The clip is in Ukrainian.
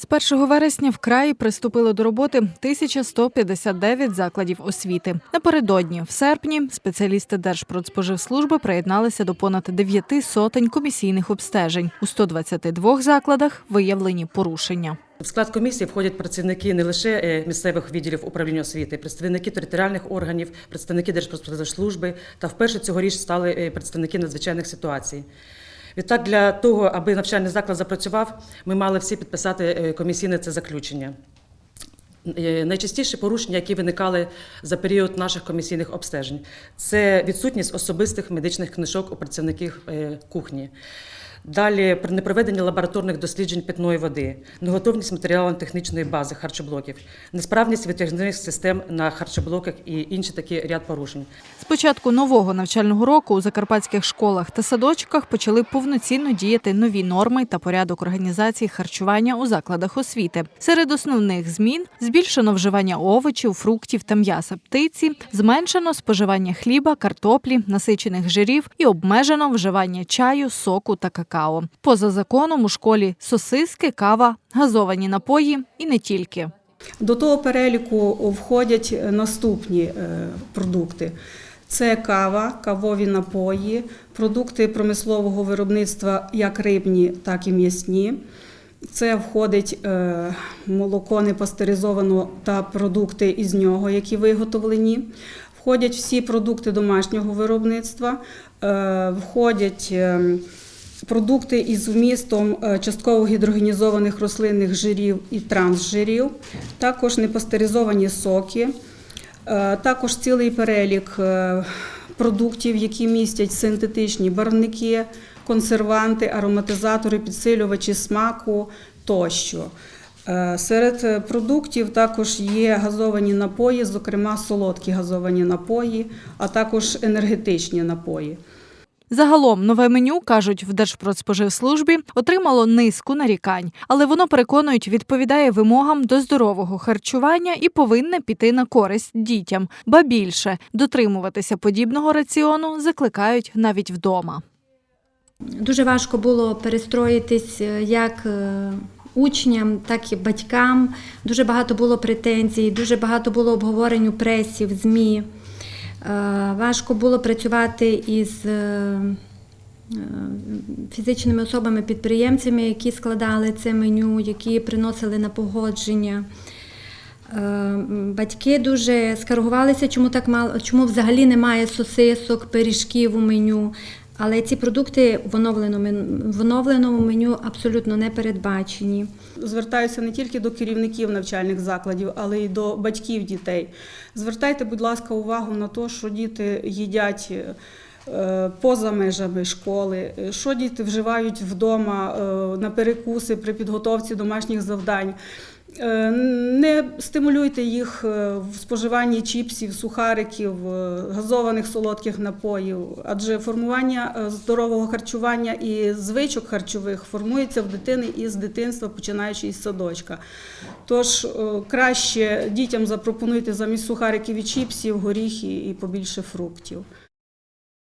З 1 вересня в краї приступили до роботи 1159 закладів освіти. Напередодні, в серпні, спеціалісти Держпродспоживслужби приєдналися до понад 9 сотень комісійних обстежень. У 122 закладах виявлені порушення. В склад комісії входять працівники не лише е, місцевих відділів управління освіти, представники територіальних органів, представники Держпродспоживслужби та вперше цьогоріч стали е, представники надзвичайних ситуацій. Відтак, для того, аби навчальний заклад запрацював, ми мали всі підписати е, комісійне це заключення. Найчастіше Найчастіші порушення, які виникали за період наших комісійних обстежень, це відсутність особистих медичних книжок у працівників е, кухні. Далі при непроведенні лабораторних досліджень питної води, неготовність матеріально-технічної бази харчоблоків, несправність витяжних систем на харчоблоках і інші такі ряд порушень. З початку нового навчального року у закарпатських школах та садочках почали повноцінно діяти нові норми та порядок організації харчування у закладах освіти. Серед основних змін збільшено вживання овочів, фруктів та м'яса птиці, зменшено споживання хліба, картоплі, насичених жирів і обмежено вживання чаю, соку та какао. Поза законом у школі сосиски, кава, газовані напої і не тільки. До того переліку входять наступні е, продукти: це кава, кавові напої, продукти промислового виробництва, як рибні, так і м'ясні. Це входить е, молоко непастеризовано та продукти із нього, які виготовлені. Входять всі продукти домашнього виробництва, е, входять е, продукти із вмістом е, частково гідрогенізованих рослинних жирів і трансжирів, також непастеризовані соки, е, також цілий перелік е, продуктів, які містять синтетичні барвники, консерванти, ароматизатори, підсилювачі смаку тощо. Серед продуктів також є газовані напої, зокрема солодкі газовані напої, а також енергетичні напої. Загалом нове меню кажуть в Держпродспоживслужбі отримало низку нарікань, але воно переконують, відповідає вимогам до здорового харчування і повинне піти на користь дітям. Ба більше дотримуватися подібного раціону закликають навіть вдома. Дуже важко було перестроїтись е, як е, учням, так і батькам. Дуже багато було претензій, дуже багато було обговорень у пресі, в ЗМІ. Е, Важко було працювати із е, е, фізичними особами-підприємцями, які складали це меню, які приносили на погодження. Батьки дуже скаргувалися, чому так мало, чому взагалі немає сосисок, пиріжків у меню. Але ці продукти в оновленому, в оновленому меню абсолютно не передбачені. Звертаюся не тільки до керівників навчальних закладів, але й до батьків дітей. Звертайте, будь ласка, увагу на те, що діти їдять. Е, Поза межами школи, е, що діти вживають вдома е, на перекуси при підготовці домашніх завдань. Не стимулюйте їх в споживанні чіпсів, сухариків, газованих солодких напоїв, адже формування здорового харчування і звичок харчових формується в дитини із дитинства, починаючи із садочка. Тож краще дітям запропонуйте замість сухариків і чіпсів, горіхи і побільше фруктів.